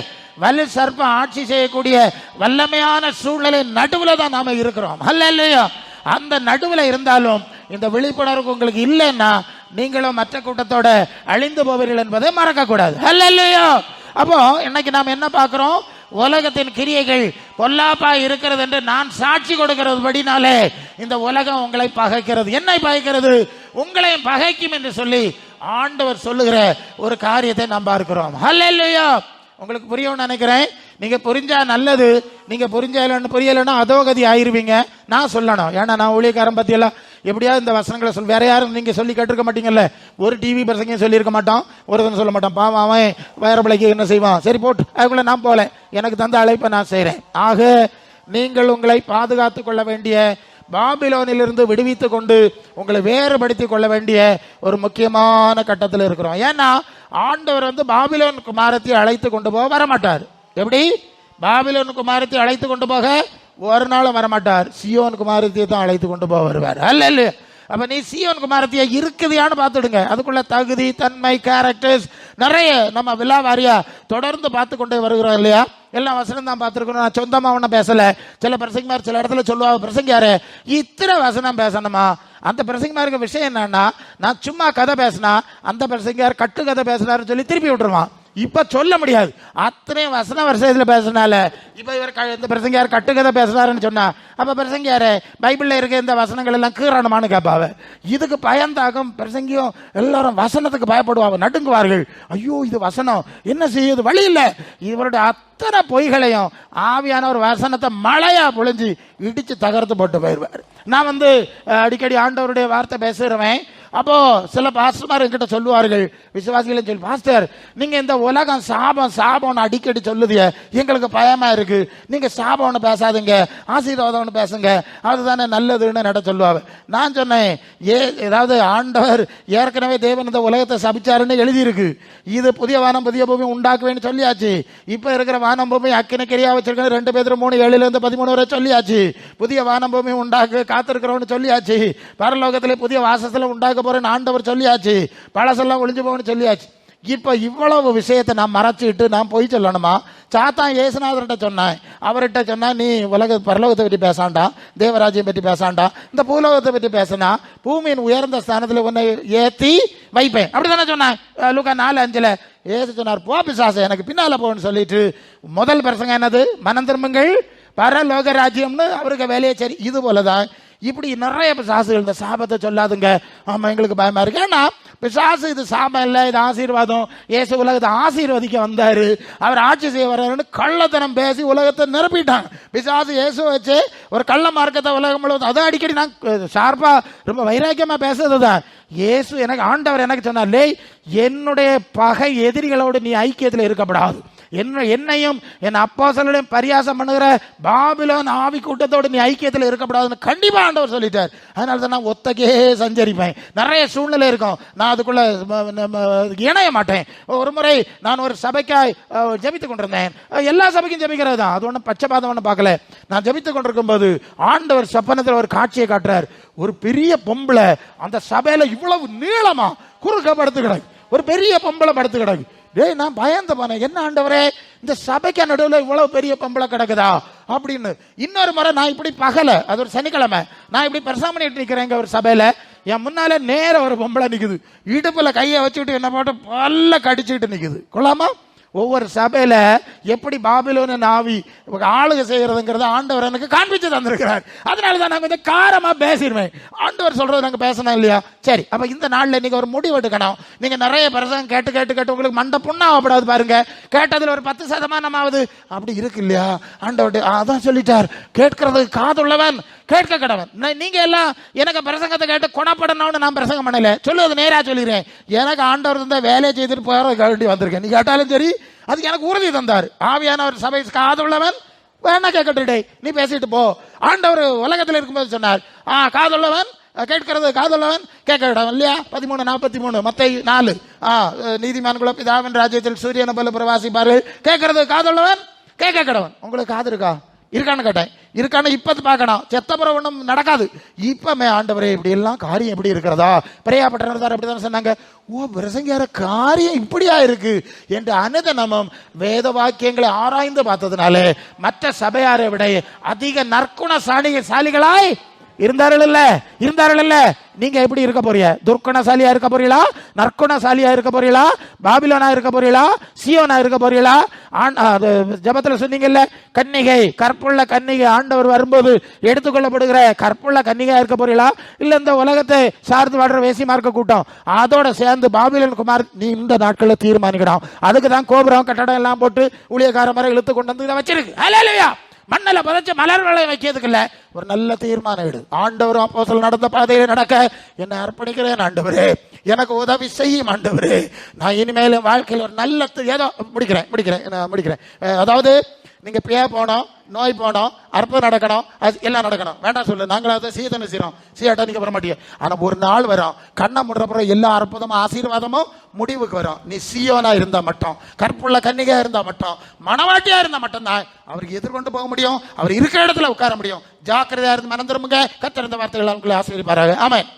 வலு சர்ப்பம் ஆட்சி செய்யக்கூடிய வல்லமையான சூழ்நிலை நடுவில் தான் நாம் இருக்கிறோம். அல்ல இல்லையோ அந்த நடுவில் இருந்தாலும் இந்த விழிப்புணர்வு உங்களுக்கு இல்லைன்னா நீங்களும் மற்ற கூட்டத்தோட அழிந்து போவீர்கள் என்பதை மறக்கக்கூடாது. அல்ல இல்லையோ அப்போ இன்னைக்கு நாம் என்ன பார்க்குறோம்? உலகத்தின் கிரியைகள் பொல்லாப்பா இருக்கிறது என்று நான் சாட்சி கொடுக்கிறது படினாலே இந்த உலகம் உங்களை பகைக்கிறது. என்னை பகைக்கிறது? உங்களையும் பகைக்கும் என்று சொல்லி ஆண்டவர் சொல்லுகிற ஒரு காரியத்தை நாம் பார்க்கிறோம். ஹல்லேலூயா உங்களுக்கு புரியும்னு நினைக்கிறேன். நீங்கள் புரிஞ்சால் நல்லது நீங்கள் புரிஞ்சா புரியலைன்னா அதோகதி ஆயிருவீங்க. நான் சொல்லணும். ஏன்னா நான் ஊழியக்காரன் பற்றியெல்லாம் எப்படியாவது இந்த வசனங்களை சொல் வேற யாரும் நீங்கள் சொல்லி கேட்டிருக்க மாட்டீங்கல்ல? ஒரு டிவி பசங்க சொல்லியிருக்க மாட்டோம் ஒருத்தன் சொல்ல மாட்டான். பாவம் அவன் வேற பிள்ளைக்கு என்ன செய்வான்? சரி போட்டு அதுக்குள்ளே நான் போகல எனக்கு தந்த அழைப்பை நான் செய்கிறேன் ஆக நீங்கள் உங்களை பாதுகாத்து கொள்ள வேண்டிய பாபிலோனிலிருந்து விடுவித்து கொண்டு உங்களை வேறுபடுத்தி கொள்ள வேண்டிய ஒரு முக்கியமான கட்டத்தில் இருக்கிறோம். ஏன்னா ஆண்டவர் வந்து பாபிலோன் குமாரத்தை அழைத்து கொண்டு போக வரமாட்டார். எப்படி? பாபிலோன் குமாரத்தை அழைத்து கொண்டு போக ஒரு நாளும் வரமாட்டார். சியோன் குமாரத்தை தான் அழைத்து கொண்டு போக வருவார். அல்ல இல்ல அப்ப நீ சியோன் குமாரத்தியை இருக்குதையான்னு பார்த்துடுங்க. அதுக்குள்ள தகுதி தன்மை கேரக்டர்ஸ் நிறைய நம்ம விழா வாரியா தொடர்ந்து பார்த்து கொண்டே வருகிறோம் இல்லையா? எல்லாம் வசனம் தான் பார்த்துருக்கணும். நான் சொந்தமாக ஒன்றும் பேசலை. சில பிரசங்கமார் சில இடத்துல சொல்லுவா பிரசங்கியாரு இத்தனை வசனம் பேசணுமா? அந்த பிரசங்கமாருக்கு விஷயம் என்னன்னா நான் சும்மா கதை பேசினா அந்த பிரசங்கியார் கட்டு கதை பேசினாருன்னு சொல்லி திருப்பி விட்டுருவான். இப்போ சொல்ல முடியாது. அத்தனை வசன வருஷத்தில் பேசினால இப்போ இவர் க- இந்த பிரசங்கியார் கட்டுக்கதை பேசுறாருன்னு சொன்னால் அப்போ பிரசங்கியாரு பைபிளில் இருக்க இந்த வசனங்கள் எல்லாம் கீறணுமான்னு கேட்பாவ இதுக்கு பயந்தாகும் பிரசங்கியும் எல்லாரும் வசனத்துக்கு பயப்படுவாங்க நடுங்குவார்கள். ஐயோ இது வசனம். என்ன செய்யுது? வழி இல்லை. இவருடைய அத்தனை பொய்களையும் ஆவியான ஒரு வசனத்தை மழையாக பொழிஞ்சு இடித்து தகர்த்து போட்டு போயிடுவார் நான் வந்து அடிக்கடி ஆண்டவருடைய வார்த்தை பேசுகிறவன் அப்போ சில பாஸ்டர்மார் என்கிட்ட சொல்லுவார்கள் விசுவாசிகளும் சொல்லி பாஸ்டர் நீங்க இந்த உலகம் சாபம் சாபம்னு அடிக்கடி சொல்லுதிய எங்களுக்கு பயமா இருக்கு. நீங்க சாபம்னு பேசாதீங்க ஆசீர்வாதம்னு பேசுங்க அதுதானே நல்லதுன்னு நட சொல்லுவாங்க நான் சொன்னேன் ஏ ஏதாவது ஆண்டவர் ஏற்கனவே தேவன் இந்த உலகத்தை சபிச்சாருன்னு எழுதியிருக்கு. இது புதிய வானம் புதிய பூமி உண்டாக்குவேன்னு சொல்லியாச்சு. இப்போ இருக்கிற வானம் பூமி அக்கினக்கிரியா வச்சிருக்கணும் ரெண்டு பேர் மூணு ஏழுல இருந்து பதிமூணு வரை சொல்லியாச்சு. புதிய வானம் பூமி உண்டாக்கு காத்திருக்கிறோன்னு சொல்லியாச்சு. பரலோகத்திலே புதிய வாசத்தில் உண்டாக்க போகிறேன்னு ஆண்டவர் சொல்லியாச்சு. பழசெல்லாம் ஒளிஞ்சு போகணும்னு சொல்லியாச்சு. இப்போ இவ்வளவு விஷயத்தை நான் மறைச்சிட்டு நான் போய் சொல்லணுமா? சாத்தான் ஏசுநாதர்கிட்ட சொன்னேன். அவர்கிட்ட சொன்னால் நீ உலக பரலோகத்தை பற்றி பேசாண்டா? தேவராஜ்யம் பற்றி பேசாண்டா? இந்த பூலோகத்தை பற்றி பேசினா? பூமியின் உயர்ந்த ஸ்தானத்தில் உன்னை ஏற்றி வைப்பேன். அப்படி தானே சொன்னேன் லூக்கா நாலு அஞ்சில் ஏசு சொன்னார் போ பிசாசை எனக்கு பின்னால் போகணும்னு சொல்லிட்டு முதல் பிரசங்க என்னது? மனம் திரும்புங்கள். பரலோக ராஜ்யம்னு அவருக்கு வேலையை சரி. இது போலதான் இப்படி நிறைய பிசாசுகள் இந்த சாபத்தை சொல்லாதுங்க. ஆமாம் எங்களுக்கு பயமா இருக்கு. ஏன்னா பிசாசு இது சாபம் இல்லை இது ஆசீர்வாதம். இயேசு உலகத்தை ஆசீர்வதிக்க வந்தார். அவர் ஆட்சி செய்ய வர்றாருன்னு கள்ளத்தனம் பேசி உலகத்தை நிரப்பிட்டாங்க. பிசாசு இயேசு வச்சு ஒரு கள்ள மார்க்கத்தை உலகம் முழுவதும் அதை அடிக்கடி நான் ஷார்ப்பாக ரொம்ப வைராக்கியமாக பேசுறது தான் இயேசு எனக்கு ஆண்டவர் எனக்கு சொன்னார் லே என்னுடைய பகை எதிரிகளோடு நீ ஐக்கியத்தில் இருக்கப்படாது. என்ன என்னையும் என் அப்பா அப்போஸ்தலரையும் பரியாசம் பண்ணுகிற பாபிலோன் ஆவி கூட்டத்தோடு நீ ஐக்கியத்தில் இருக்கக்கூடாதுன்னு கண்டிப்பாக ஆண்டவர் சொல்லிட்டார். அதனால தான் நான் ஒத்தக்கே சஞ்சரிப்பேன். நிறைய சூழ்நிலை இருக்கும். நான் அதுக்குள்ள இணைய மாட்டேன். ஒரு முறை நான் ஒரு சபைக்காய் ஜபித்து கொண்டிருந்தேன். எல்லா சபைக்கும் ஜெபிக்கிறது தான். அது ஒன்றும் பச்சைபாதம் ஒன்றும் பார்க்கல. நான் ஜபித்து கொண்டிருக்கும் போது ஆண்டவர் சப்பனத்தில் ஒரு காட்சியை காட்டுறார். ஒரு பெரிய பொம்பளை அந்த சபையில் இவ்வளவு நீளமாக குறுக்க படுத்து கிடக்கு. ஒரு பெரிய பொம்பளை படுத்து கிடக்கு. டேய் நான் பயந்து போனேன் என்ன ஆண்டவரே? இந்த சபைக்கு நடுவில் இவ்வளவு பெரிய பொம்பளை கிடக்குதா? அப்படின்னு. இன்னொரு முறை நான் இப்படி பகல அது ஒரு சனிக்கிழமை நான் இப்படி பிரசவம் பண்ணிட்டு நிற்கிறேன் இங்க ஒரு சபையில். என் முன்னால நேர ஒரு பொம்பளை நிற்குது இடுப்பில் கையை வச்சுக்கிட்டு என்ன போட்டு பல்ல கடிச்சுக்கிட்டு நிற்குது கொள்ளாமா? ஒவ்வொரு சபையில் எப்படி பாபிலோன ஆவி ஆளுக செய்கிறதுங்கிறத ஆண்டவர் எனக்கு காண்பிச்சு தந்திருக்கிறார். அதனால தான் நான் கொஞ்சம் காரமாக பேசிடுவேன் ஆண்டவர் சொல்கிறது நாங்கள் பேசணும் இல்லையா? சரி அப்போ இந்த நாளில் நீங்கள் ஒரு முடிவு எடுக்கணும். நீங்கள் நிறைய பிரசங்கம் கேட்டு கேட்டு கேட்டு உங்களுக்கு மண்டை புண்ணாகப்படாது பாருங்க. கேட்டதில் ஒரு பத்து சதமானமாவது. அப்படி இருக்கு இல்லையா? ஆண்டவர் அதான் சொல்லிட்டார். கேட்கறதுக்கு காதுள்ளவன். கேட்க கடவன் நீங்க எல்லாம் எனக்கு பிரசங்கத்தை கேட்டு குணப்படணும்னு நான் பிரசங்கம் பண்ணல. சொல்லுவது நேராக சொல்லிடுறேன். எனக்கு ஆண்டவர் தந்த வேலையை செய்துட்டு போற வேண்டி வந்திருக்கேன். நீ கேட்டாலும் சரி அதுக்கு எனக்கு உறுதி தந்தார். ஆவியானவர் சபை காதுள்ளவன் வேணா கேட்கட்டுடே நீ பேசிட்டு போ. ஆண்டவர் உலகத்தில் இருக்கும்போது சொன்னார். ஆ காதுள்ளவன் கேட்கிறது காதுள்ளவன் கேட்கவிடவன் இல்லையா? பதிமூணு நாற்பத்தி மூணு மத்தை நாலு. ஆ நீதிமான் குலப்பிதாவின் ராஜ்யத்தில் சூரியனை போல பிரவாசிப்பார்கள். கேட்கறது காதுள்ளவன் கேட்க கடவன் உங்களுக்கு காது இருக்கா? இருக்கான்னு கேட்டேன். இருக்கான்னு இப்ப பார்க்கணும். செத்தப்புறம் ஒன்றும் நடக்காது. இப்பமே ஆண்டவரே இப்படி எல்லாம் காரியம் எப்படி இருக்கிறதா? பிரையாப்பட்டனர் அப்படிதான் சொன்னாங்க. ஓ பிரசங்கியார காரியம் இப்படியா இருக்கு? என்று அனுதனமும் வேத வாக்கியங்களை ஆராய்ந்து பார்த்ததுனாலே மற்ற சபையாரை விட அதிக நற்குண சாலி சாலிகளாய் இருந்தார்கள் இல்ல இருந்தார்கள் இல்ல நீங்க எப்படி இருக்க போறீங்க? துர்க்குணசாலியா இருக்க போறீங்களா? நற்குணசாலியா இருக்க போறீங்களா? பாபிலோனா இருக்க போறீங்களா? சியோனா இருக்க போறீங்களா? ஆண் அது ஜபத்துல சொன்னீங்கல்ல கன்னிகை கற்புள்ள கன்னிகை ஆண்டவர் வரும்போது எடுத்துக்கொள்ளப்படுகிற கற்புள்ள கன்னிகையா இருக்க போறீங்களா? இல்ல இந்த உலகத்தை சார்ந்து வாடுற வேசி மார்க்க கூட்டம் அதோட சேர்ந்து பாபிலன் குமார் நீ இந்த நாட்கள்ல தீர்மானிக்கணும். அதுக்கு தான் கோபுரம் கட்டடம் எல்லாம் போட்டு ஊழியக்கார மரம் இழுத்து கொண்டு வந்து இதை வச்சிருக்கு. மண்ணில் புதைச்ச மலர்களை வைக்கிறதுக்கு இல்லை ஒரு நல்ல தீர்மானம் எடு. ஆண்டவர் அப்போசல் நடந்த பாதையில் நடக்க. என்னை அர்ப்பணிக்கிறேன் ஆண்டவரே. எனக்கு உதவி செய்யும் ஆண்டவரே. நான் இனிமேலும் வாழ்க்கையில் ஒரு நல்ல ஏதோ முடிக்கிறேன் முடிக்கிறேன் முடிக்கிறேன். அதாவது நீங்க பியா போனோம் நோய் போனோம் அற்புதம் நடக்கணும் அது எல்லாம் நடக்கணும். வேண்டாம் சொல்லு நாங்களும் அதை சீதனை செய்யறோம் சீட்டா நீங்க வர மாட்டீங்க. ஆனா ஒரு நாள் வரும். கண்ணை முடுறப்புறம் எல்லா அற்புதமும் ஆசீர்வாதமும் முடிவுக்கு வரும். நீ சீயோனா இருந்தா மட்டும் கற்புள்ள கன்னிகையா இருந்தா மட்டும் மனவாட்டியா இருந்தா மட்டும் தான் அவருக்கு எதிர்கொண்டு போக முடியும். அவர் இருக்கிற இடத்துல உட்கார முடியும். ஜாக்கிரதையா இருந்து மறந்துருமுங்க கத்திருந்த வார்த்தைகள் அவங்களை ஆசீர்வாராக ஆமாம்